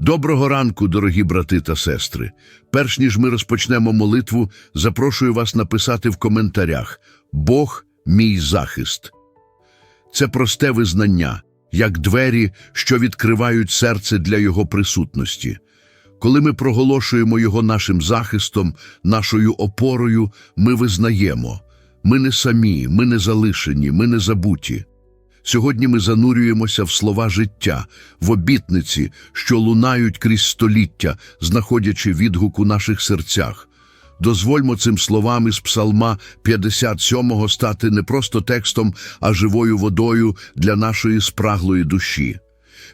Доброго ранку, дорогі брати та сестри. Перш ніж ми розпочнемо молитву, запрошую вас написати в коментарях Бог мій захист. Це просте визнання, як двері, що відкривають серце для Його присутності. Коли ми проголошуємо Його нашим захистом, нашою опорою, ми визнаємо ми не самі, ми не залишені, ми не забуті. Сьогодні ми занурюємося в слова життя, в обітниці, що лунають крізь століття, знаходячи відгук у наших серцях. Дозвольмо цим словам із Псалма 57 стати не просто текстом, а живою водою для нашої спраглої душі.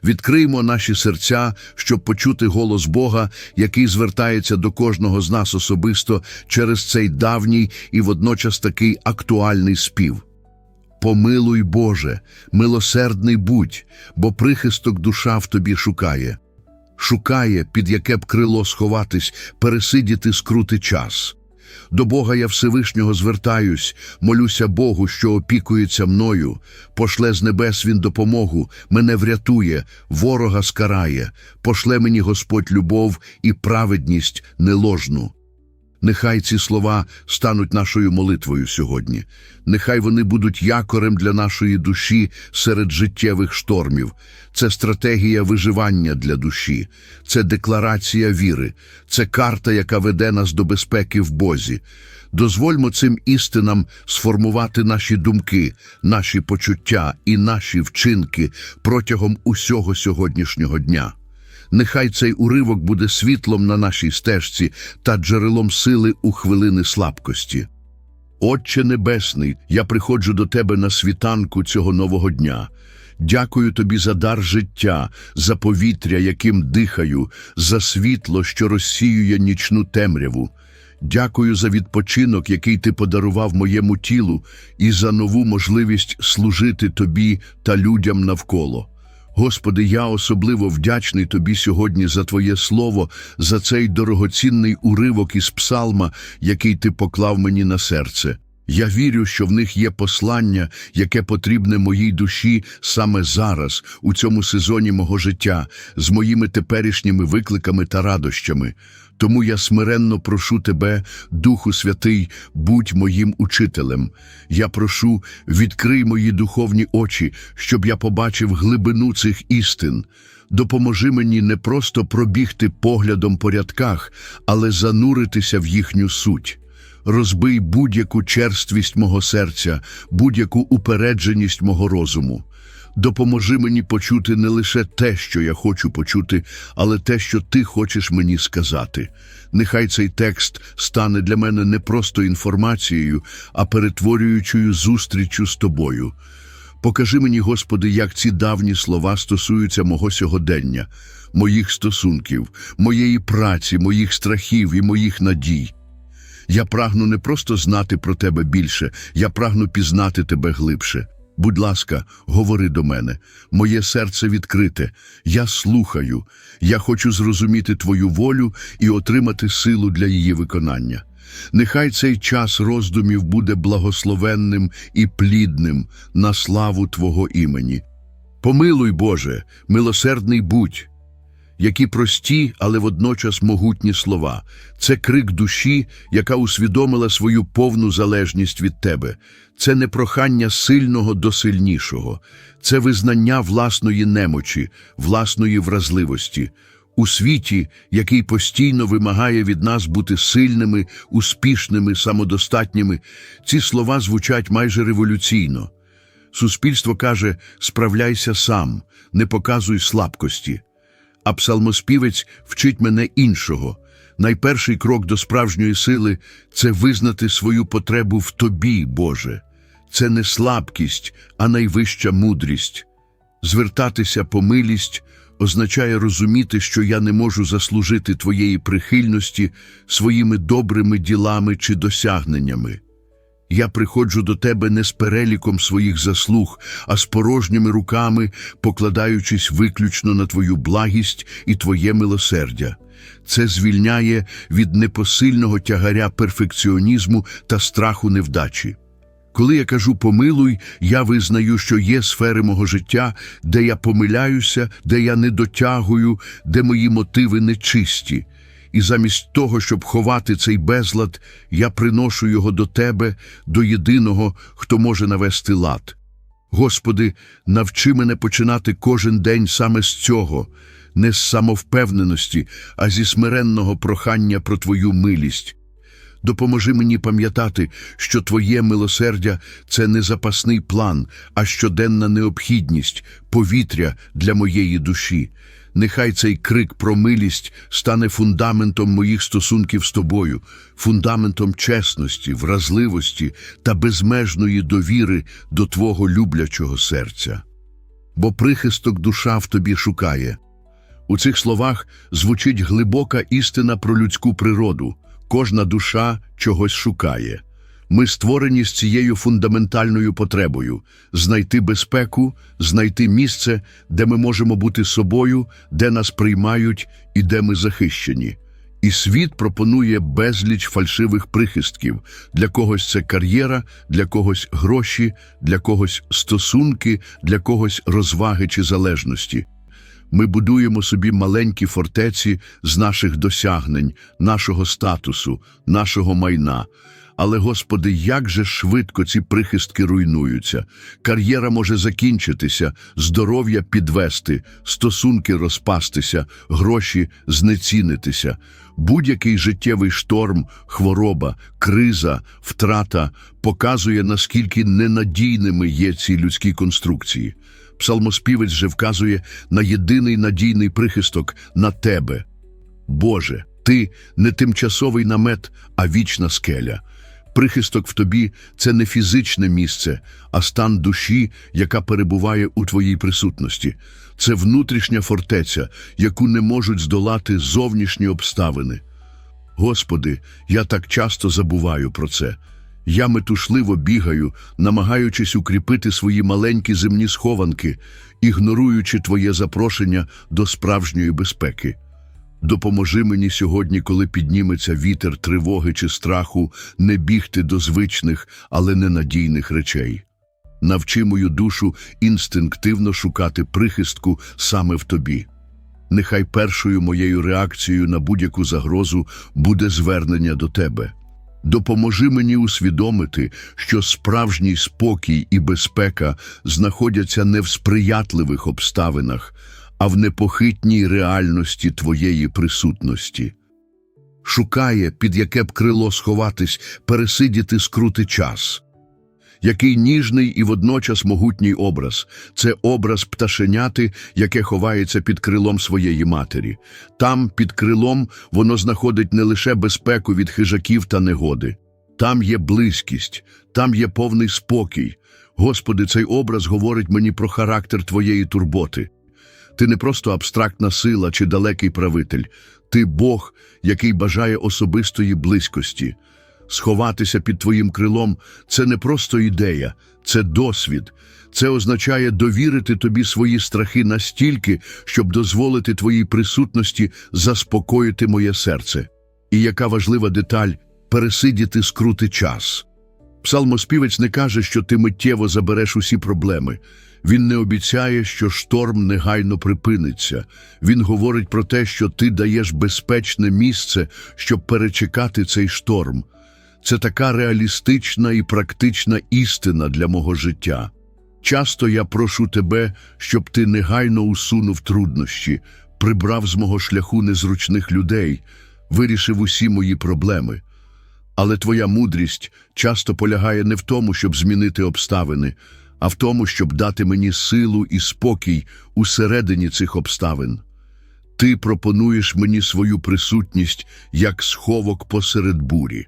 Відкриймо наші серця, щоб почути голос Бога, який звертається до кожного з нас особисто через цей давній і водночас такий актуальний спів. Помилуй, Боже, милосердний будь, бо прихисток душа в тобі шукає. Шукає, під яке б крило сховатись, пересидіти скрути час. До Бога я Всевишнього звертаюсь, молюся Богу, що опікується мною, пошле з небес Він допомогу, мене врятує, ворога скарає, пошле мені Господь любов і праведність неложну. Нехай ці слова стануть нашою молитвою сьогодні. Нехай вони будуть якорем для нашої душі серед життєвих штормів. Це стратегія виживання для душі, це декларація віри, це карта, яка веде нас до безпеки в Бозі. Дозвольмо цим істинам сформувати наші думки, наші почуття і наші вчинки протягом усього сьогоднішнього дня. Нехай цей уривок буде світлом на нашій стежці та джерелом сили у хвилини слабкості. Отче Небесний, я приходжу до Тебе на світанку цього нового дня. Дякую тобі за дар життя, за повітря, яким дихаю, за світло, що розсіює нічну темряву. Дякую за відпочинок, який ти подарував моєму тілу, і за нову можливість служити тобі та людям навколо. Господи, я особливо вдячний Тобі сьогодні за Твоє Слово, за цей дорогоцінний уривок із псалма, який Ти поклав мені на серце. Я вірю, що в них є послання, яке потрібне моїй душі саме зараз, у цьому сезоні мого життя, з моїми теперішніми викликами та радощами. Тому я смиренно прошу Тебе, Духу Святий, будь моїм учителем. Я прошу, відкрий мої духовні очі, щоб я побачив глибину цих істин. Допоможи мені не просто пробігти поглядом по рядках, але зануритися в їхню суть. Розбий будь-яку черствість мого серця, будь-яку упередженість мого розуму. Допоможи мені почути не лише те, що я хочу почути, але те, що ти хочеш мені сказати. Нехай цей текст стане для мене не просто інформацією, а перетворюючою зустрічю з тобою. Покажи мені, Господи, як ці давні слова стосуються мого сьогодення, моїх стосунків, моєї праці, моїх страхів і моїх надій. Я прагну не просто знати про тебе більше, я прагну пізнати тебе глибше. Будь ласка, говори до мене, моє серце відкрите, я слухаю, я хочу зрозуміти твою волю і отримати силу для її виконання. Нехай цей час роздумів буде благословенним і плідним на славу Твого імені. Помилуй, Боже, милосердний будь які прості, але водночас могутні слова. Це крик душі, яка усвідомила свою повну залежність від тебе. Це не прохання сильного до сильнішого, це визнання власної немочі, власної вразливості. У світі, який постійно вимагає від нас бути сильними, успішними, самодостатніми, ці слова звучать майже революційно. Суспільство каже справляйся сам, не показуй слабкості. А псалмоспівець вчить мене іншого. Найперший крок до справжньої сили це визнати свою потребу в тобі, Боже. Це не слабкість, а найвища мудрість. Звертатися по милість означає розуміти, що я не можу заслужити твоєї прихильності своїми добрими ділами чи досягненнями. Я приходжу до тебе не з переліком своїх заслуг, а з порожніми руками, покладаючись виключно на твою благість і твоє милосердя. Це звільняє від непосильного тягаря перфекціонізму та страху невдачі. Коли я кажу помилуй, я визнаю, що є сфери мого життя, де я помиляюся, де я не дотягую, де мої мотиви нечисті. І замість того, щоб ховати цей безлад, я приношу його до Тебе, до єдиного, хто може навести лад. Господи, навчи мене починати кожен день саме з цього, не з самовпевненості, а зі смиренного прохання про Твою милість. Допоможи мені пам'ятати, що Твоє милосердя це не запасний план, а щоденна необхідність, повітря для моєї душі. Нехай цей крик про милість стане фундаментом моїх стосунків з тобою, фундаментом чесності, вразливості та безмежної довіри до Твого люблячого серця. Бо прихисток душа в тобі шукає. У цих словах звучить глибока істина про людську природу. Кожна душа чогось шукає. Ми створені з цією фундаментальною потребою знайти безпеку, знайти місце, де ми можемо бути собою, де нас приймають і де ми захищені. І світ пропонує безліч фальшивих прихистків. Для когось це кар'єра, для когось гроші, для когось стосунки, для когось розваги чи залежності. Ми будуємо собі маленькі фортеці з наших досягнень, нашого статусу, нашого майна. Але, Господи, як же швидко ці прихистки руйнуються. Кар'єра може закінчитися, здоров'я підвести, стосунки розпастися, гроші знецінитися. Будь-який життєвий шторм, хвороба, криза, втрата показує, наскільки ненадійними є ці людські конструкції. Псалмоспівець же вказує на єдиний надійний прихисток на тебе. Боже, ти не тимчасовий намет, а вічна скеля. Прихисток в тобі це не фізичне місце, а стан душі, яка перебуває у твоїй присутності. Це внутрішня фортеця, яку не можуть здолати зовнішні обставини. Господи, я так часто забуваю про це. Я метушливо бігаю, намагаючись укріпити свої маленькі земні схованки, ігноруючи Твоє запрошення до справжньої безпеки. Допоможи мені сьогодні, коли підніметься вітер тривоги чи страху, не бігти до звичних, але ненадійних речей. Навчи мою душу інстинктивно шукати прихистку саме в тобі. Нехай першою моєю реакцією на будь-яку загрозу буде звернення до тебе. Допоможи мені усвідомити, що справжній спокій і безпека знаходяться не в сприятливих обставинах, а в непохитній реальності твоєї присутності. Шукає, під яке б крило сховатись, пересидіти скрути час. Який ніжний і водночас могутній образ це образ пташеняти, яке ховається під крилом своєї матері. Там, під крилом, воно знаходить не лише безпеку від хижаків та негоди. Там є близькість, там є повний спокій. Господи, цей образ говорить мені про характер Твоєї турботи. Ти не просто абстрактна сила чи далекий правитель, ти Бог, який бажає особистої близькості. Сховатися під твоїм крилом це не просто ідея, це досвід. Це означає довірити тобі свої страхи настільки, щоб дозволити твоїй присутності заспокоїти моє серце. І яка важлива деталь пересидіти скрути час. Псалмоспівець не каже, що ти миттєво забереш усі проблеми. Він не обіцяє, що шторм негайно припиниться. Він говорить про те, що ти даєш безпечне місце, щоб перечекати цей шторм. Це така реалістична і практична істина для мого життя. Часто я прошу тебе, щоб ти негайно усунув труднощі, прибрав з мого шляху незручних людей, вирішив усі мої проблеми. Але твоя мудрість часто полягає не в тому, щоб змінити обставини, а в тому, щоб дати мені силу і спокій усередині цих обставин. Ти пропонуєш мені свою присутність як сховок посеред бурі.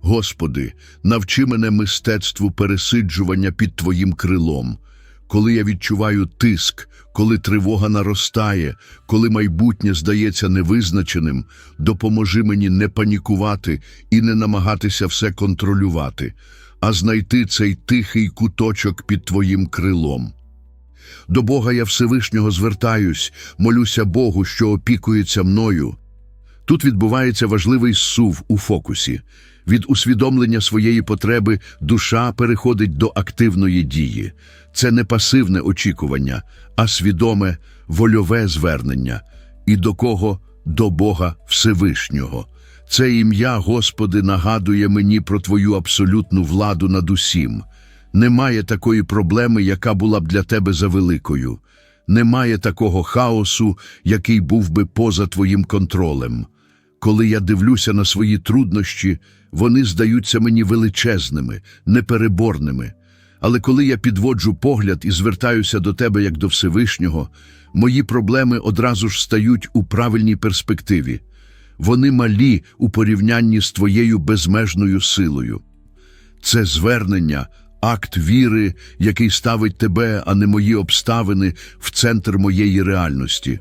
Господи, навчи мене мистецтву пересиджування під Твоїм крилом. Коли я відчуваю тиск, коли тривога наростає, коли майбутнє здається невизначеним, допоможи мені не панікувати і не намагатися все контролювати, а знайти цей тихий куточок під Твоїм крилом. До Бога я Всевишнього звертаюсь, молюся Богу, що опікується мною. Тут відбувається важливий сув у фокусі. Від усвідомлення своєї потреби душа переходить до активної дії. Це не пасивне очікування, а свідоме вольове звернення. І до кого? До Бога Всевишнього. Це ім'я, Господи, нагадує мені про Твою абсолютну владу над усім. Немає такої проблеми, яка була б для тебе завеликою. Немає такого хаосу, який був би поза твоїм контролем. Коли я дивлюся на свої труднощі, вони здаються мені величезними, непереборними. Але коли я підводжу погляд і звертаюся до тебе як до Всевишнього, мої проблеми одразу ж стають у правильній перспективі. Вони малі у порівнянні з твоєю безмежною силою. Це звернення, акт віри, який ставить тебе, а не мої обставини, в центр моєї реальності.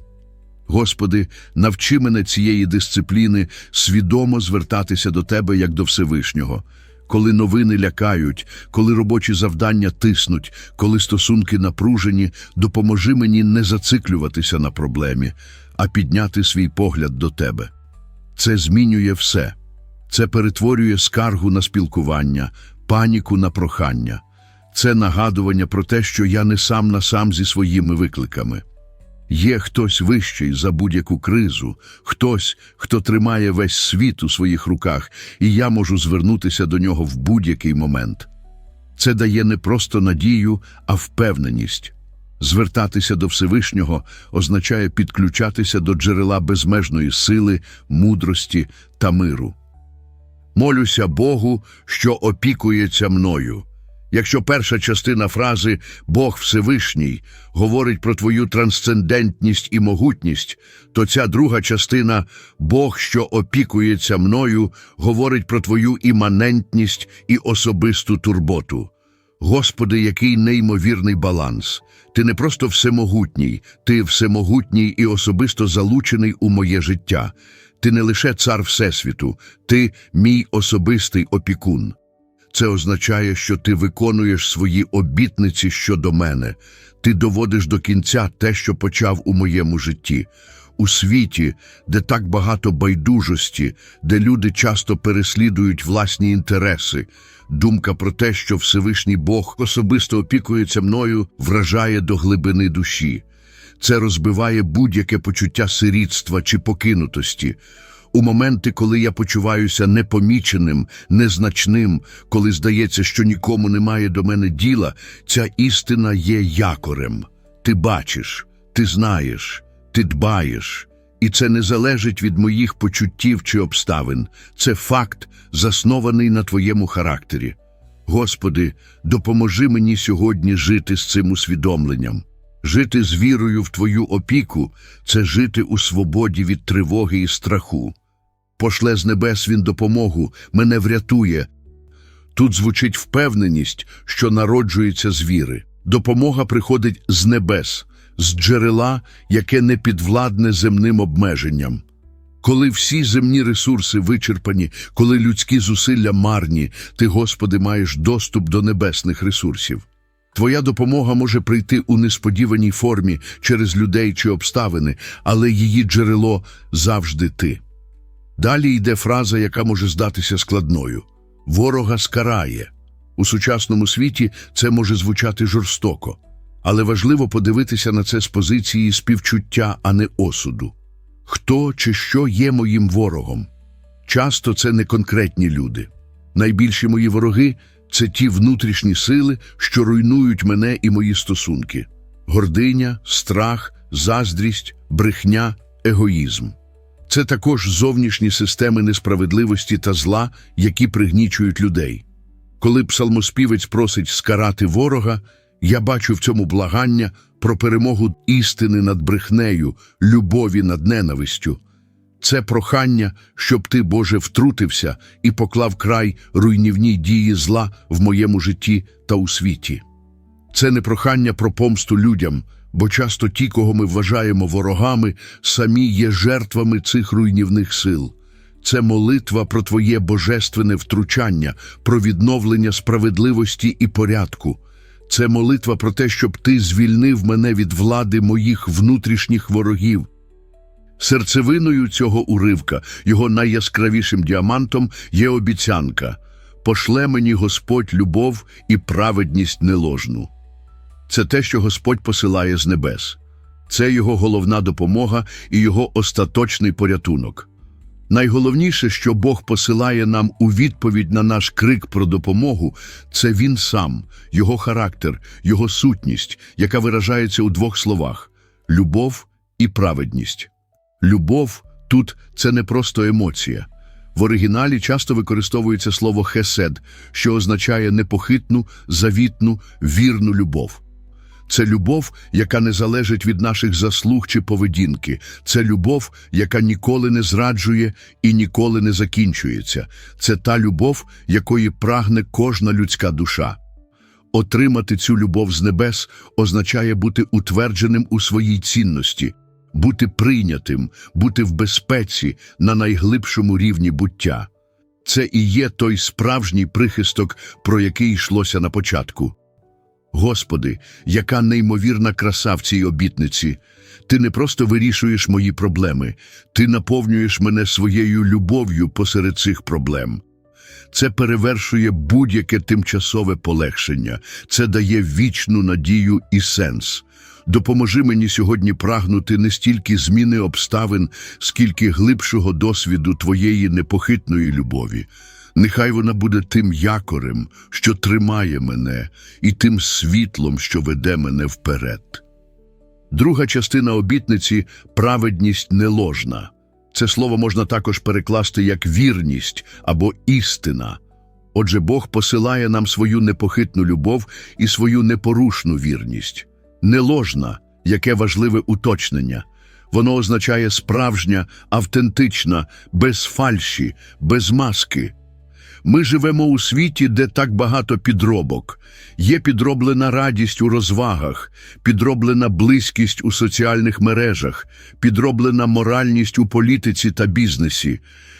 Господи, навчи мене цієї дисципліни свідомо звертатися до Тебе як до Всевишнього. Коли новини лякають, коли робочі завдання тиснуть, коли стосунки напружені, допоможи мені не зациклюватися на проблемі, а підняти свій погляд до Тебе. Це змінює все. Це перетворює скаргу на спілкування, паніку на прохання. Це нагадування про те, що я не сам на сам зі своїми викликами. Є хтось вищий за будь-яку кризу, хтось, хто тримає весь світ у своїх руках, і я можу звернутися до нього в будь-який момент. Це дає не просто надію, а впевненість. Звертатися до Всевишнього означає підключатися до джерела безмежної сили, мудрості та миру. Молюся Богу, що опікується мною. Якщо перша частина фрази Бог Всевишній говорить про твою трансцендентність і могутність, то ця друга частина Бог, що опікується мною, говорить про твою іманентність і особисту турботу. Господи, який неймовірний баланс! Ти не просто всемогутній, ти всемогутній і особисто залучений у моє життя. Ти не лише цар Всесвіту, ти мій особистий опікун. Це означає, що ти виконуєш свої обітниці щодо мене, ти доводиш до кінця те, що почав у моєму житті. У світі, де так багато байдужості, де люди часто переслідують власні інтереси, думка про те, що Всевишній Бог особисто опікується мною, вражає до глибини душі. Це розбиває будь-яке почуття сирітства чи покинутості. У моменти, коли я почуваюся непоміченим, незначним, коли здається, що нікому немає до мене діла, ця істина є якорем. Ти бачиш, ти знаєш, ти дбаєш. І це не залежить від моїх почуттів чи обставин. Це факт, заснований на твоєму характері. Господи, допоможи мені сьогодні жити з цим усвідомленням. Жити з вірою в Твою опіку це жити у свободі від тривоги і страху. Пошле з небес він допомогу, мене врятує. Тут звучить впевненість, що народжується з віри. Допомога приходить з небес, з джерела, яке не підвладне земним обмеженням. Коли всі земні ресурси вичерпані, коли людські зусилля марні, ти, Господи, маєш доступ до небесних ресурсів. Твоя допомога може прийти у несподіваній формі через людей чи обставини, але її джерело завжди ти. Далі йде фраза, яка може здатися складною ворога скарає. У сучасному світі це може звучати жорстоко, але важливо подивитися на це з позиції співчуття, а не осуду. Хто чи що є моїм ворогом? Часто це не конкретні люди. Найбільші мої вороги це ті внутрішні сили, що руйнують мене і мої стосунки: гординя, страх, заздрість, брехня, егоїзм. Це також зовнішні системи несправедливості та зла, які пригнічують людей. Коли псалмоспівець просить скарати ворога, я бачу в цьому благання про перемогу істини над брехнею, любові над ненавистю. Це прохання, щоб ти, Боже, втрутився і поклав край руйнівній дії зла в моєму житті та у світі. Це не прохання про помсту людям, бо часто ті, кого ми вважаємо ворогами, самі є жертвами цих руйнівних сил. Це молитва про Твоє божественне втручання, про відновлення справедливості і порядку. Це молитва про те, щоб Ти звільнив мене від влади моїх внутрішніх ворогів. Серцевиною цього уривка, його найяскравішим діамантом є обіцянка пошле мені Господь любов і праведність неложну. Це те, що Господь посилає з небес. Це його головна допомога і його остаточний порятунок. Найголовніше, що Бог посилає нам у відповідь на наш крик про допомогу, це Він сам, його характер, його сутність, яка виражається у двох словах любов і праведність. Любов тут це не просто емоція. В оригіналі часто використовується слово хесед, що означає непохитну, завітну, вірну любов. Це любов, яка не залежить від наших заслуг чи поведінки. Це любов, яка ніколи не зраджує і ніколи не закінчується. Це та любов, якої прагне кожна людська душа. Отримати цю любов з небес означає бути утвердженим у своїй цінності, бути прийнятим, бути в безпеці на найглибшому рівні буття. Це і є той справжній прихисток, про який йшлося на початку. Господи, яка неймовірна краса в цій обітниці. Ти не просто вирішуєш мої проблеми, ти наповнюєш мене своєю любов'ю посеред цих проблем. Це перевершує будь-яке тимчасове полегшення, це дає вічну надію і сенс. Допоможи мені сьогодні прагнути не стільки зміни обставин, скільки глибшого досвіду Твоєї непохитної любові. Нехай вона буде тим якорем, що тримає мене, і тим світлом, що веде мене вперед. Друга частина обітниці праведність неложна. Це слово можна також перекласти як вірність або істина. Отже, Бог посилає нам свою непохитну любов і свою непорушну вірність. Неложна, яке важливе уточнення. Воно означає справжня, автентична, без фальші, без маски. Ми живемо у світі, де так багато підробок. Є підроблена радість у розвагах, підроблена близькість у соціальних мережах, підроблена моральність у політиці та бізнесі.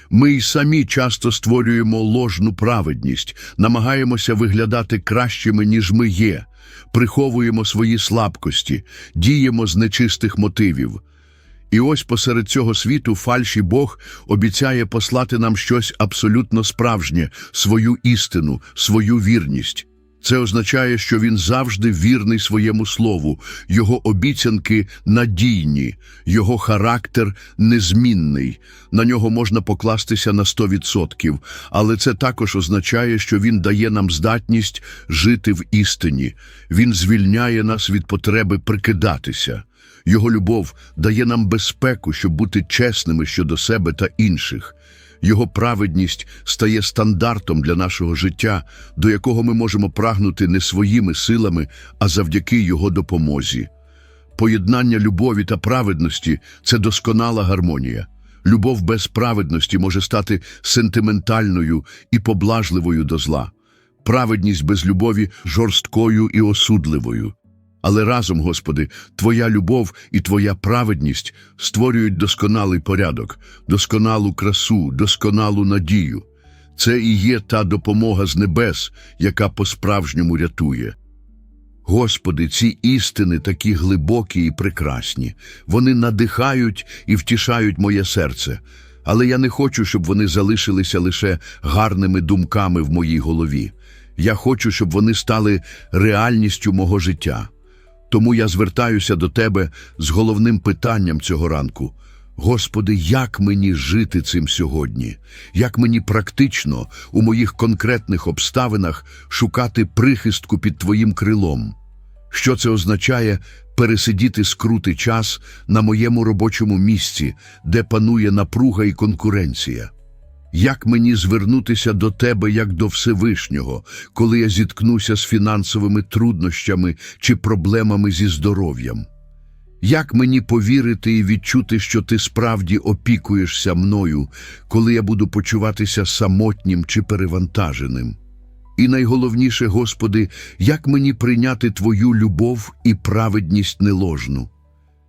Ми й самі часто створюємо ложну праведність, намагаємося виглядати кращими, ніж ми є, приховуємо свої слабкості, діємо з нечистих мотивів. І ось посеред цього світу фальші Бог обіцяє послати нам щось абсолютно справжнє, свою істину, свою вірність. Це означає, що він завжди вірний своєму слову, його обіцянки надійні, його характер незмінний. На нього можна покластися на 100%, але це також означає, що він дає нам здатність жити в істині. Він звільняє нас від потреби прикидатися. Його любов дає нам безпеку, щоб бути чесними щодо себе та інших. Його праведність стає стандартом для нашого життя, до якого ми можемо прагнути не своїми силами, а завдяки Його допомозі. Поєднання любові та праведності це досконала гармонія. Любов без праведності може стати сентиментальною і поблажливою до зла. Праведність без любові жорсткою і осудливою. Але разом, Господи, Твоя любов і Твоя праведність створюють досконалий порядок, досконалу красу, досконалу надію. Це і є та допомога з небес, яка по-справжньому рятує. Господи, ці істини такі глибокі і прекрасні. Вони надихають і втішають моє серце. Але я не хочу, щоб вони залишилися лише гарними думками в моїй голові. Я хочу, щоб вони стали реальністю мого життя. Тому я звертаюся до Тебе з головним питанням цього ранку. Господи, як мені жити цим сьогодні? Як мені практично у моїх конкретних обставинах шукати прихистку під Твоїм крилом? Що це означає пересидіти скрутий час на моєму робочому місці, де панує напруга і конкуренція? Як мені звернутися до Тебе як до Всевишнього, коли я зіткнуся з фінансовими труднощами чи проблемами зі здоров'ям? Як мені повірити і відчути, що ти справді опікуєшся мною, коли я буду почуватися самотнім чи перевантаженим? І найголовніше, Господи, як мені прийняти Твою любов і праведність неложну?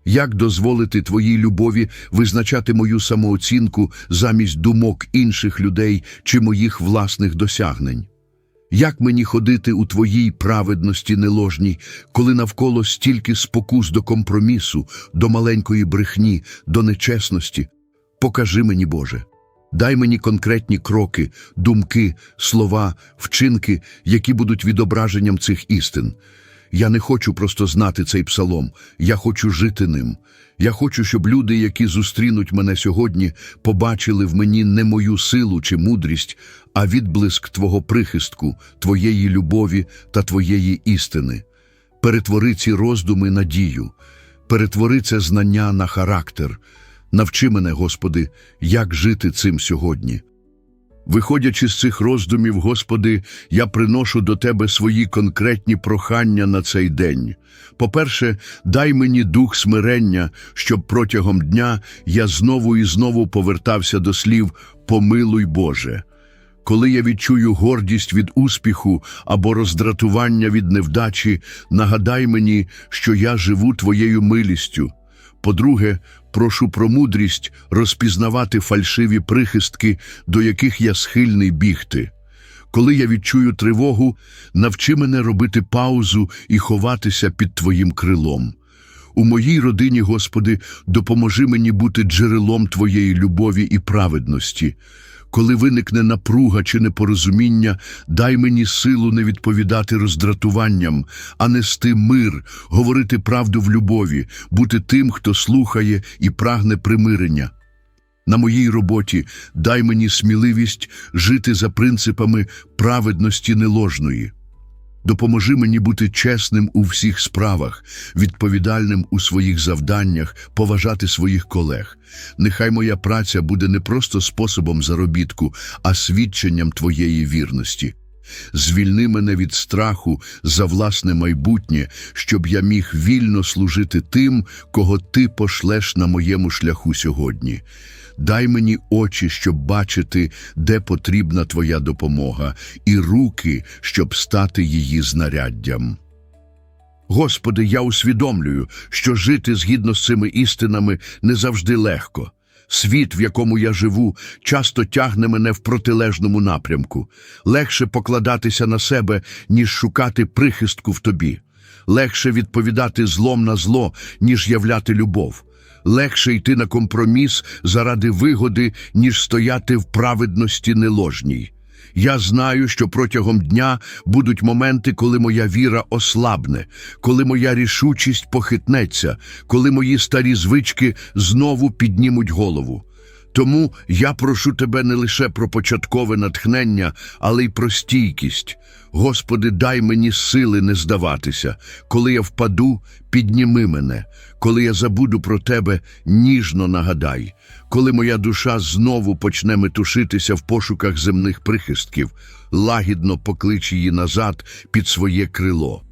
Як дозволити Твоїй любові визначати мою самооцінку замість думок інших людей чи моїх власних досягнень? Як мені ходити у твоїй праведності неложній, коли навколо стільки спокус до компромісу, до маленької брехні, до нечесності? Покажи мені, Боже. Дай мені конкретні кроки, думки, слова, вчинки, які будуть відображенням цих істин. Я не хочу просто знати цей псалом, я хочу жити ним. Я хочу, щоб люди, які зустрінуть мене сьогодні, побачили в мені не мою силу чи мудрість, а відблиск Твого прихистку, Твоєї любові та Твоєї істини. Перетвори ці роздуми на дію, перетвори це знання на характер. Навчи мене, Господи, як жити цим сьогодні. Виходячи з цих роздумів, Господи, я приношу до Тебе свої конкретні прохання на цей день. По-перше, дай мені дух смирення, щоб протягом дня я знову і знову повертався до слів «Помилуй Боже». Коли я відчую гордість від успіху або роздратування від невдачі, нагадай мені, що я живу Твоєю милістю. По-друге, прошу про мудрість розпізнавати фальшиві прихистки, до яких я схильний бігти. Коли я відчую тривогу, навчи мене робити паузу і ховатися під Твоїм крилом. У моїй родині, Господи, допоможи мені бути джерелом Твоєї любові і праведності. Коли виникне напруга чи непорозуміння, дай мені силу не відповідати роздратуванням, а нести мир, говорити правду в любові, бути тим, хто слухає і прагне примирення. На моїй роботі дай мені сміливість жити за принципами праведності неложної. Допоможи мені бути чесним у всіх справах, відповідальним у своїх завданнях, поважати своїх колег. Нехай моя праця буде не просто способом заробітку, а свідченням твоєї вірності. Звільни мене від страху за власне майбутнє, щоб я міг вільно служити тим, кого ти пошлеш на моєму шляху сьогодні. Дай мені очі, щоб бачити, де потрібна твоя допомога, і руки, щоб стати її знаряддям. Господи, я усвідомлюю, що жити згідно з цими істинами не завжди легко. Світ, в якому я живу, часто тягне мене в протилежному напрямку. Легше покладатися на себе, ніж шукати прихистку в тобі. Легше відповідати злом на зло, ніж являти любов. Легше йти на компроміс заради вигоди, ніж стояти в праведності неложній. Я знаю, що протягом дня будуть моменти, коли моя віра ослабне, коли моя рішучість похитнеться, коли мої старі звички знову піднімуть голову. Тому я прошу тебе не лише про початкове натхнення, але й про стійкість. Господи, дай мені сили не здаватися. Коли я впаду, підніми мене. Коли я забуду про тебе, ніжно нагадай. Коли моя душа знову почне метушитися в пошуках земних прихистків, лагідно поклич її назад під своє крило.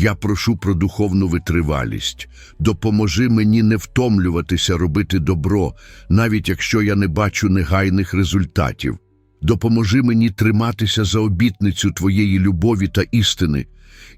Я прошу про духовну витривалість. Допоможи мені не втомлюватися робити добро, навіть якщо я не бачу негайних результатів. Допоможи мені триматися за обітницю Твоєї любові та істини.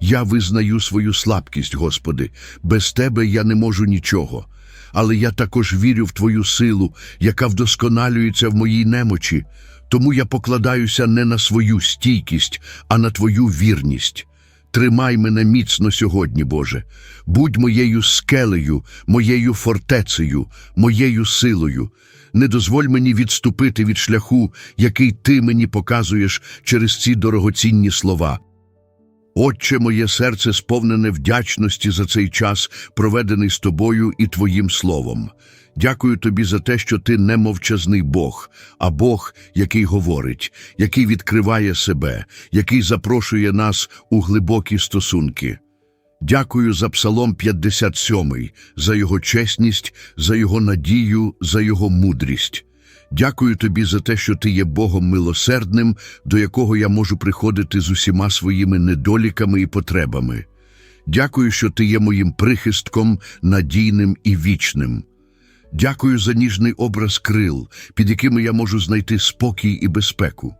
Я визнаю свою слабкість, Господи, без Тебе я не можу нічого. Але я також вірю в Твою силу, яка вдосконалюється в моїй немочі. Тому я покладаюся не на свою стійкість, а на Твою вірність. Тримай мене міцно сьогодні, Боже. Будь моєю скелею, моєю фортецею, моєю силою. Не дозволь мені відступити від шляху, який ти мені показуєш через ці дорогоцінні слова. Отче, моє серце сповнене вдячності за цей час, проведений з тобою і твоїм словом. Дякую тобі за те, що ти не мовчазний Бог, а Бог, який говорить, який відкриває себе, який запрошує нас у глибокі стосунки. Дякую за Псалом 57, за його чесність, за його надію, за його мудрість. Дякую тобі за те, що ти є Богом милосердним, до якого я можу приходити з усіма своїми недоліками і потребами. Дякую, що ти є моїм прихистком, надійним і вічним. Дякую за ніжний образ крил, під якими я можу знайти спокій і безпеку.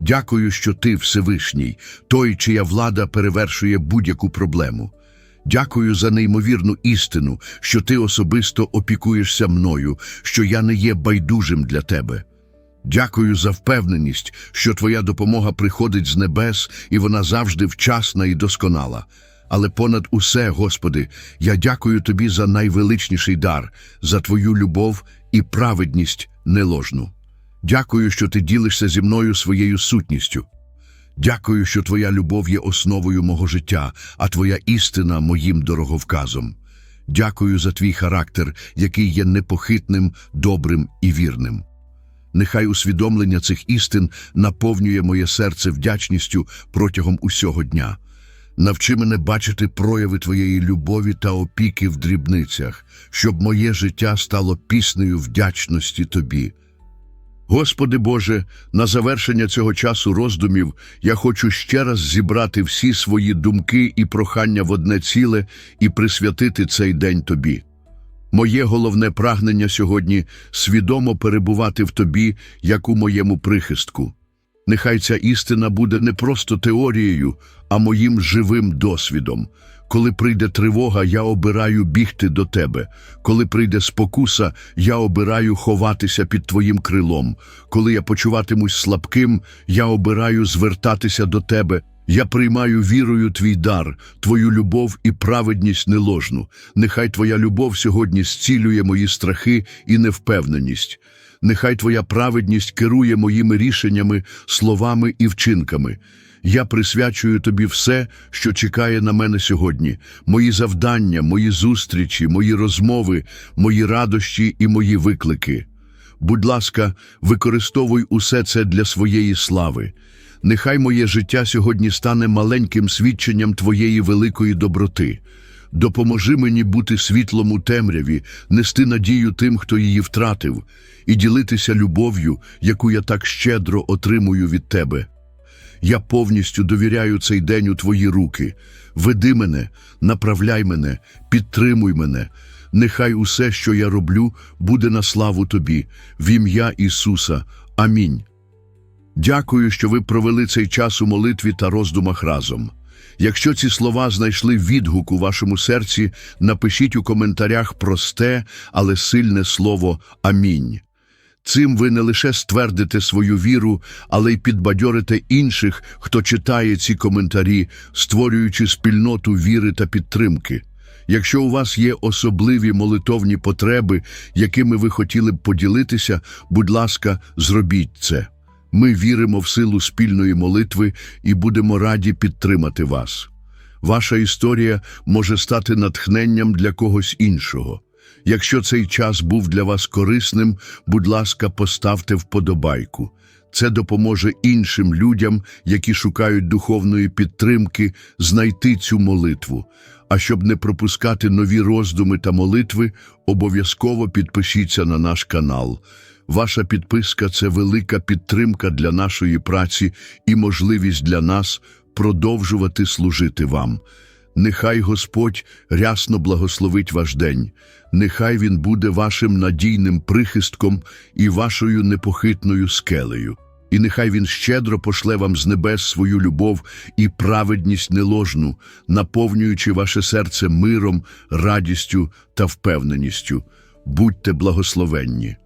Дякую, що ти Всевишній, той, чия влада перевершує будь-яку проблему. Дякую за неймовірну істину, що ти особисто опікуєшся мною, що я не є байдужим для тебе. Дякую за впевненість, що Твоя допомога приходить з небес, і вона завжди вчасна і досконала. Але понад усе, Господи, я дякую Тобі за найвеличніший дар, за Твою любов і праведність неложну. Дякую, що Ти ділишся зі мною своєю сутністю. Дякую, що Твоя любов є основою мого життя, а Твоя істина моїм дороговказом. Дякую за твій характер, який є непохитним, добрим і вірним. Нехай усвідомлення цих істин наповнює моє серце вдячністю протягом усього дня. Навчи мене бачити прояви Твоєї любові та опіки в дрібницях, щоб моє життя стало піснею вдячності Тобі. Господи Боже, на завершення цього часу роздумів я хочу ще раз зібрати всі свої думки і прохання в одне ціле і присвятити цей день Тобі. Моє головне прагнення сьогодні свідомо перебувати в Тобі, як у моєму прихистку. Нехай ця істина буде не просто теорією, а моїм живим досвідом. Коли прийде тривога, я обираю бігти до тебе. Коли прийде спокуса, я обираю ховатися під твоїм крилом. Коли я почуватимусь слабким, я обираю звертатися до тебе. Я приймаю вірою твій дар, твою любов і праведність неложну. Нехай твоя любов сьогодні зцілює мої страхи і невпевненість. Нехай твоя праведність керує моїми рішеннями, словами і вчинками. Я присвячую тобі все, що чекає на мене сьогодні, мої завдання, мої зустрічі, мої розмови, мої радощі і мої виклики. Будь ласка, використовуй усе це для своєї слави. Нехай моє життя сьогодні стане маленьким свідченням твоєї великої доброти. Допоможи мені бути світлом у темряві, нести надію тим, хто її втратив, і ділитися любов'ю, яку я так щедро отримую від тебе. Я повністю довіряю цей день у твої руки. Веди мене, направляй мене, підтримуй мене. Нехай усе, що я роблю, буде на славу тобі, в ім'я Ісуса. Амінь. Дякую, що ви провели цей час у молитві та роздумах разом. Якщо ці слова знайшли відгук у вашому серці, напишіть у коментарях просте, але сильне слово Амінь. Цим ви не лише ствердите свою віру, але й підбадьорите інших, хто читає ці коментарі, створюючи спільноту віри та підтримки. Якщо у вас є особливі молитовні потреби, якими ви хотіли б поділитися, будь ласка, зробіть це. Ми віримо в силу спільної молитви і будемо раді підтримати вас. Ваша історія може стати натхненням для когось іншого. Якщо цей час був для вас корисним, будь ласка, поставте вподобайку. Це допоможе іншим людям, які шукають духовної підтримки, знайти цю молитву. А щоб не пропускати нові роздуми та молитви, обов'язково підпишіться на наш канал. Ваша підписка це велика підтримка для нашої праці і можливість для нас продовжувати служити вам. Нехай Господь рясно благословить ваш день, нехай Він буде вашим надійним прихистком і вашою непохитною скелею. І нехай Він щедро пошле вам з небес свою любов і праведність неложну, наповнюючи ваше серце миром, радістю та впевненістю. Будьте благословенні.